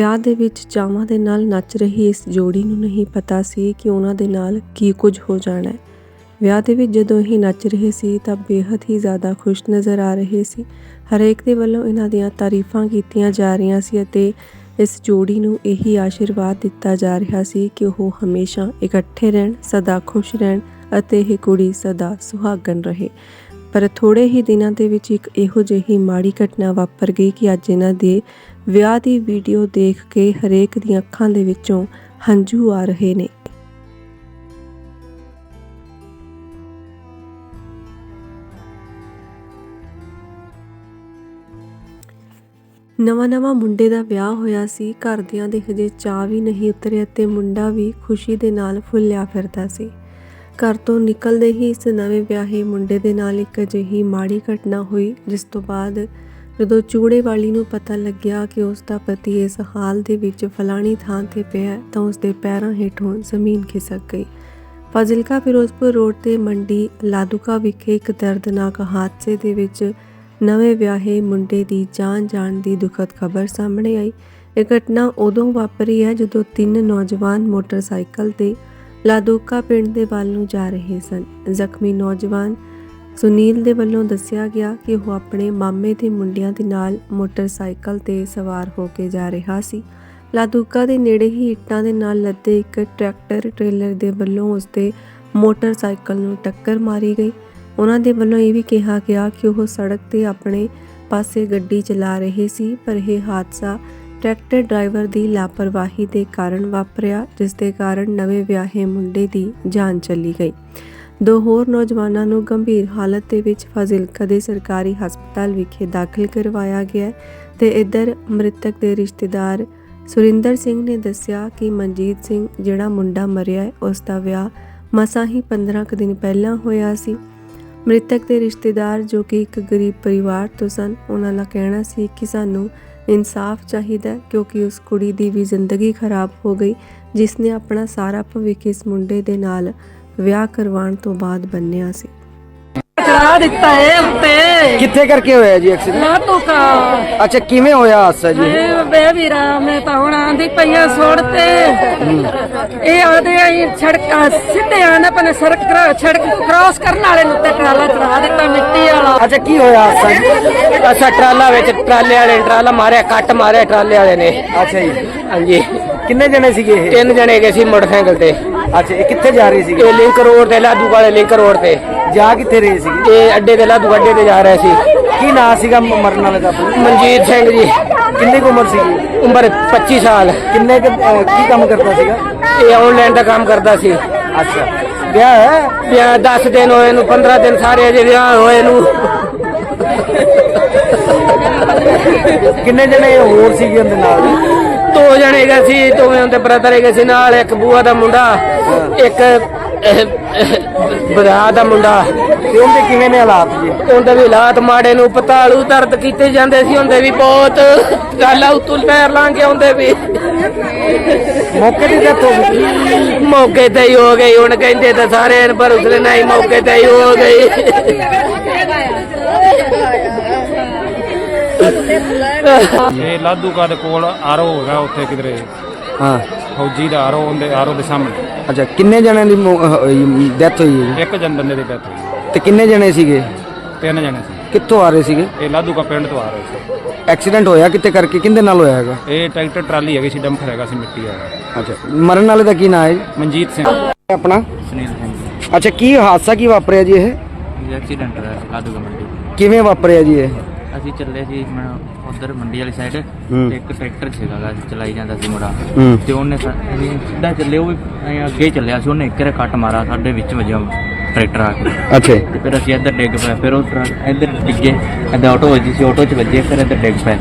ਵਿਆਹ ਦੇ ਵਿੱਚ ਚਾਵਾਂ ਦੇ ਨਾਲ ਨੱਚ ਰਹੀ ਇਸ ਜੋੜੀ ਨੂੰ ਨਹੀਂ ਪਤਾ ਸੀ ਕਿ ਉਹਨਾਂ ਦੇ ਨਾਲ ਕੀ ਕੁਝ ਹੋ ਜਾਣਾ ਹੈ। ਵਿਆਹ ਦੇ ਵਿੱਚ ਜਦੋਂ ਇਹ ਨੱਚ ਰਹੇ ਸੀ ਤਾਂ ਬੇहद ਹੀ ਜ਼ਿਆਦਾ ਖੁਸ਼ ਨਜ਼ਰ ਆ ਰਹੇ ਸੀ। ਹਰੇਕ ਦੇ ਵੱਲੋਂ ਇਹਨਾਂ ਦੀਆਂ ਤਾਰੀਫਾਂ ਕੀਤੀਆਂ ਜਾ ਰਹੀਆਂ ਸੀ ਅਤੇ ਇਸ ਜੋੜੀ ਨੂੰ ਇਹੀ ਆਸ਼ੀਰਵਾਦ ਦਿੱਤਾ ਜਾ ਰਿਹਾ ਸੀ ਕਿ ਉਹ ਹਮੇਸ਼ਾ ਇਕੱਠੇ ਰਹਿਣ, ਸਦਾ ਖੁਸ਼ ਰਹਿਣ ਅਤੇ ਇਹ ਕੁੜੀ ਸਦਾ ਸੁਹਾਗਣ ਰਹੇ। ਪਰ ਥੋੜੇ ਹੀ ਦਿਨਾਂ ਦੇ ਵਿੱਚ ਇੱਕ ਇਹੋ ਜਿਹੀ ਮਾੜੀ ਘਟਨਾ ਵਾਪਰ ਗਈ ਕਿ ਅੱਜ ਇਹਨਾਂ ਦੇ ਵਿਆਹ ਦੀ ਵੀਡੀਓ ਦੇਖ ਕੇ ਹਰੇਕ ਦੀਆਂ ਅੱਖਾਂ ਦੇ ਵਿੱਚੋਂ ਹੰਝੂ ਆ ਰਹੇ ਨੇ। ਨਵਾਂ-ਨਵਾਂ ਮੁੰਡੇ ਦਾ ਵਿਆਹ ਹੋਇਆ ਸੀ, ਘਰਦਿਆਂ ਦੇ ਹਜੇ ਚਾਹ ਵੀ ਨਹੀਂ ਉਤਰਿਆ ਤੇ ਮੁੰਡਾ ਵੀ ਖੁਸ਼ੀ ਦੇ ਨਾਲ ਫੁੱਲਿਆ ਫਿਰਦਾ ਸੀ। ਘਰ ਤੋਂ ਨਿਕਲਦੇ ਹੀ ਇਸ ਨਵੇਂ ਵਿਆਹੇ ਮੁੰਡੇ ਦੇ ਨਾਲ ਇੱਕ ਅਜਿਹੀ ਮਾੜੀ ਘਟਨਾ ਹੋਈ, ਜਿਸ ਤੋਂ ਬਾਅਦ ਜਦੋਂ ਚੂੜੇ ਵਾਲੀ ਨੂੰ ਪਤਾ ਲੱਗਿਆ ਕਿ ਉਸ ਦਾ ਪਤੀ ਇਸ ਹਾਲ ਦੇ ਵਿੱਚ ਫਲਾਣੀ ਥਾਂ ਤੇ ਪਿਆ ਤਾਂ ਉਸ ਦੇ ਪੈਰਾਂ ਹੇਠੋਂ ਜ਼ਮੀਨ ਖਿਸਕ ਗਈ। ਫਾਜ਼ਿਲਕਾ ਫਿਰੋਜ਼ਪੁਰ ਰੋਡ ਤੇ ਮੰਡੀ ਲਾਦੂਕਾ ਵਿਖੇ ਇੱਕ ਦਰਦਨਾਕ ਹਾਦਸੇ ਦੇ ਵਿੱਚ ਨਵੇਂ ਵਿਆਹੇ ਮੁੰਡੇ ਦੀ ਜਾਨ ਜਾਣ ਦੀ ਦੁਖਦ ਖਬਰ ਸਾਹਮਣੇ ਆਈ। ਇਹ ਘਟਨਾ ਉਦੋਂ ਵਾਪਰੀ ਹੈ ਜਦੋਂ ਤਿੰਨ ਨੌਜਵਾਨ ਮੋਟਰਸਾਈਕਲ ਤੇ ਲਾਦੂਕਾ ਪਿੰਡ ਦੇ ਵੱਲ ਨੂੰ ਜਾ ਰਹੇ ਸਨ। ਜ਼ਖਮੀ ਨੌਜਵਾਨ ਸੁਨੀਲ ਦੇ ਵੱਲੋਂ ਦੱਸਿਆ ਗਿਆ ਕਿ ਉਹ ਆਪਣੇ ਮਾਮੇ ਦੇ ਮੁੰਡਿਆਂ ਦੇ ਨਾਲ ਮੋਟਰਸਾਈਕਲ ਤੇ ਸਵਾਰ ਹੋ ਕੇ ਜਾ ਰਿਹਾ ਸੀ। ਲਾਦੂਕਾ ਦੇ ਨੇੜੇ ਹੀ ਇੱਟਾਂ ਦੇ ਨਾਲ ਲੱਦੇ ਇੱਕ ਟਰੈਕਟਰ ਟ੍ਰੇਲਰ ਦੇ ਵੱਲੋਂ ਉਸਦੇ ਮੋਟਰਸਾਈਕਲ ਨੂੰ ਟੱਕਰ ਮਾਰੀ ਗਈ। ਉਹਨਾਂ ਦੇ ਵੱਲੋਂ ਇਹ ਵੀ ਕਿਹਾ ਗਿਆ ਕਿ ਉਹ ਸੜਕ ਤੇ ਆਪਣੇ ਪਾਸੇ ਗੱਡੀ ਚਲਾ ਰਹੇ ਸੀ, ਪਰ ਇਹ ਹਾਦਸਾ ਟਰੈਕਟਰ ਡਰਾਈਵਰ ਦੀ ਲਾਪਰਵਾਹੀ ਦੇ ਕਾਰਨ ਵਾਪਰਿਆ ਜਿਸ ਦੇ ਕਾਰਨ ਨਵੇਂ ਵਿਆਹੇ ਮੁੰਡੇ ਦੀ ਜਾਨ ਚਲੀ ਗਈ। ਦੋ ਹੋਰ ਨੌਜਵਾਨਾਂ ਨੂੰ ਗੰਭੀਰ ਹਾਲਤ ਦੇ ਵਿੱਚ ਫਾਜ਼ਿਲਕਾ ਦੇ ਸਰਕਾਰੀ ਹਸਪਤਾਲ ਵਿਖੇ ਦਾਖਲ ਕਰਵਾਇਆ ਗਿਆ ਹੈ ਤੇ ਇੱਧਰ ਮ੍ਰਿਤਕ ਦੇ ਰਿਸ਼ਤੇਦਾਰ ਸੁਰਿੰਦਰ ਸਿੰਘ ਨੇ ਦੱਸਿਆ ਕਿ ਮਨਜੀਤ ਸਿੰਘ, ਜਿਹੜਾ ਮੁੰਡਾ ਮਰਿਆ ਹੈ, ਉਸ ਦਾ ਵਿਆਹ ਮਸਾਂ ਹੀ 15 ਕੁ ਦਿਨ ਪਹਿਲਾਂ ਹੋਇਆ ਸੀ। ਮ੍ਰਿਤਕ ਦੇ ਰਿਸ਼ਤੇਦਾਰ, ਜੋ ਕਿ ਇੱਕ ਗਰੀਬ ਪਰਿਵਾਰ ਤੋਂ ਸਨ, ਉਹਨਾਂ ਦਾ ਕਹਿਣਾ ਸੀ ਕਿ ਸਾਨੂੰ ਇਨਸਾਫ ਚਾਹੀਦਾ ਕਿਉਂਕਿ ਉਸ ਕੁੜੀ ਦੀ ਵੀ ਜ਼ਿੰਦਗੀ ਖਰਾਬ ਹੋ ਗਈ ਜਿਸ ਨੇ ਆਪਣਾ ਸਾਰਾ ਭਵਿੱਖ ਇਸ ਮੁੰਡੇ ਦੇ ਨਾਲ ਵਿਆਹ ਕਰਵਾਉਣ ਤੋਂ ਬਾਅਦ ਬੰਨਿਆ ਸੀ। ਚੜਾ ਦਿੱਤਾ ਏ ਉੱਤੇ। ਕਿੱਥੇ ਕਰਕੇ ਹੋਇਆ ਜੀ ਐਕਸੀਡੈਂਟ ਨਾ ਤੂੰ ਕਾ ਅੱਛਾ ਕਿਵੇਂ ਹੋਇਆ ਹਾਦਸਾ ਜੀ? ਇਹ ਬੇ ਵੀਰਾ ਮੈਂ ਤਾਂ ਹੁਣ ਆਂਦੀ ਪਈਆਂ ਸੋੜ ਤੇ। ਇਹ ਆਦੇ ਆਈ ਸੜਕਾਂ ਸਿੱਧੇ ਆਂਦੇ ਪਨੇ ਸੜਕ ਸੜਕ ਕ੍ਰਾਸ ਕਰਨ ਵਾਲੇ ਨੂੰ ਤੇ ਟਰਾਲਾ ਚੜਾ ਦਿੱਤਾ ਮਿੱਟੀ ਵਾਲਾ। ਅੱਛਾ ਕੀ ਹੋਇਆ? ਜੀ ਅੱਛਾ ਟਰਾਲਾ ਵਿੱਚ ਟਰਾਲੇ ਵਾਲੇ ਨੇ ਟਰਾਲਾ ਮਾਰਿਆ ਕੱਟ ਮਾਰਿਆ ਟਰਾਲੇ ਵਾਲੇ ਨੇ। ਅੱਛਾ ਜੀ। ਹਾਂਜੀ। ਕਿੰਨੇ ਜਣੇ ਸੀਗੇ ਇਹ? ਤਿੰਨ ਜਣੇ ਗਏ ਸੀ ਮੋਟਰਸਾਈਕਲ ਤੇ। ਅੱਛਾ ਇਹ ਕਿੱਥੇ ਜਾ ਰਹੇ ਸੀਗੇ? ਇਹ ਲਿੰਕ ਰੋਡ ਤੇ ਲਾਦੂ ਵਾਲੇ ਲਿੰਕ ਰੋਡ ਤੇ। ਜਾ ਕਿੱਥੇ ਰਹੇ ਸੀਗੇ ਇਹ ਅੱਡੇ ਤੇ ਲਾਦੂ ਅੱਡੇ ਤੇ ਜਾ ਰਹੇ ਸੀ। ਕੀ ਨਾਂ ਸੀਗਾ ਮ- ਮਰਨ ਵਾਲੇ ਦਾ ਆਪਣਾ? ਮਨਜੀਤ ਸਿੰਘ ਜੀ। ਕਿੰਨੀ ਕੁ ਉਮਰ ਸੀਗੀ? ਉਮਰ 25 ਸਾਲ। ਕਿੰਨੇ ਕੁ, ਅਹ, ਕੀ ਕੰਮ ਕਰਦਾ ਸੀਗਾ? ਇਹ ਆਨਲਾਈਨ ਦਾ ਕੰਮ ਕਰਦਾ ਸੀ। ਅੱਛਾ। ਵਿਆਹ ਹੈ ਵਿਆਹ 10 ਦਿਨ ਹੋਏ ਨੂੰ 15 ਦਿਨ ਸਾਰੇ ਅਜੇ ਵਿਆਹ ਹੋਏ ਨੂੰ। ਕਿੰਨੇ ਜਣੇ ਹੋਰ ਸੀਗੇ ਉਹਦੇ ਨਾਲ? ਦੋ ਜਣੇ ਗਏ ਸੀ ਦੋਵੇਂ ਉਹਦੇ ਬ੍ਰਦਰ ਗਏ ਸੀ ਨਾਲ ਇੱਕ ਬੂਆ ਦਾ ਮੁੰਡਾ ਇੱਕ ਬਰਾ ਦਾ ਮੁੰਡਾ। ਤੇ ਉਹਦੇ ਕਿਵੇਂ ਨੇ ਹਾਲਾਤ ਜੀ? ਉਹਦੇ ਵੀ ਹਾਲਾਤ ਮਾੜੇ ਨੂੰ ਪਤਾਲੂ ਦਰਦ ਕੀਤੇ ਜਾਂਦੇ ਸੀ ਹੁੰਦੇ ਵੀ ਬਹੁਤ। ਗੱਲਾਂ ਉਤੋਂ ਪੈਰ ਲਾਂ ਕੇ ਆਉਂਦੇ ਵੀ। ਮੌਕੇ ਦੀ ਡੈਥ ਹੋ ਗਈ। ਮੌਕੇ ਤੇ ਹੀ ਹੋ ਗਈ ਹੁਣ ਕਹਿੰਦੇ ਤਾਂ ਸਾਰੇ ਨੇ ਪਰ ਉਸਨੇ ਨਹੀਂ ਮੌਕੇ ਤੇ ਹੀ ਹੋ ਗਈ। ਇਹ ਲਾਧੂਕਾ ਦੇ ਕੋਲ ਆਰੋ ਹੈਗਾ ਉੱਥੇ ਕਿਧਰੇ। ਹਾਂ। ਫੌਜੀ ਦਾ ਆਰੋ ਉਹਦੇ ਆਰੋ ਦੇ ਸਾਹਮਣੇ। ਅੱਛਾ ਕਿੰਨੇ ਜਣਿਆਂ ਦੀ ਡੈਥ ਹੋਈ ਹੈ ਜੀ? ਇੱਕ ਜਨ ਬੰਦੇ ਦੀ ਡੈਥ ਹੋਈ ਤੇ ਕਿੰਨੇ ਜਣੇ ਸੀਗੇ? ਤਿੰਨ ਜਣੇ ਸੀ। ਕਿੱਥੋਂ ਆ ਰਹੇ ਸੀਗੇ? ਇਹ ਲਾਧੂਕਾ ਪਿੰਡ ਤੋਂ ਆ ਰਹੇ ਸੀ। ਐਕਸੀਡੈਂਟ ਹੋਇਆ ਕਿਤੇ ਕਰਕੇ? ਕਿੰਦੇ ਨਾਲ ਹੋਇਆ ਹੈਗਾ? ਇਹ ਟਰੈਕਟਰ ਟਰਾਲੀ ਹੈਗੀ ਸੀ ਡੰਫਰ ਹੈਗਾ ਸੀ ਮਿੱਟੀ ਵਾਲਾ। ਅੱਛਾ ਮਰਨ ਵਾਲੇ ਦਾ ਕੀ ਨਾਂ ਹੈ ਜੀ? ਮਨਜੀਤ ਸਿੰਘ। ਆਪਣਾ? ਸੁਨੀਲ ਸਿੰਘ। ਅੱਛਾ ਕੀ ਹਾਦਸਾ ਕੀ ਵਾਪਰਿਆ ਜੀ ਇਹ? ਐਕਸੀਡੈਂਟ ਹੋਇਆ ਸੀ ਲਾਦੂਗਾ ਮੰਡੀ। ਕਿਵੇਂ ਵਾਪਰਿਆ ਜੀ ਇਹ? ਅਸੀਂ ਚੱਲੇ ਸੀ ਉਧਰ ਮੰਡੀ ਵਾਲੀ ਸਾਈਡ। ਤੇ ਇੱਕ ਟਰੈਕਟਰ ਸੀਗਾ ਗਾ, ਚਲਾਈ ਜਾਂਦਾ ਸੀ ਮੁੰਡਾ। ਤੇ ਉਹਨੇ ਅਸੀਂ ਸਿੱਧਾ ਚੱਲੇ ਉਹ ਅੱਗੇ ਚੱਲਿਆ ਸੀ ਉਹਨੇ ਇੱਕ ਰੇ ਕੱਟ ਮਾਰਾ ਸਾਡੇ ਵਿੱਚ ਵੱਜਿਆ ਟਰੈਕਟਰ ਆ ਕੇ। ਅੱਛਾ। ਤੇ ਫਿਰ ਅਸੀਂ ਇੱਧਰ ਡਿੱਗ ਪਏ ਫਿਰ ਉਹ ਟਰੱਕ ਇੱਧਰ ਡਿੱਗੇ ਇੱਧਰ ਆਟੋ ਵੱਜੀ ਸੀ ਆਟੋ 'ਚ ਵੱਜੇ ਫਿਰ ਇੱਧਰ ਡਿੱਗ ਪਏ।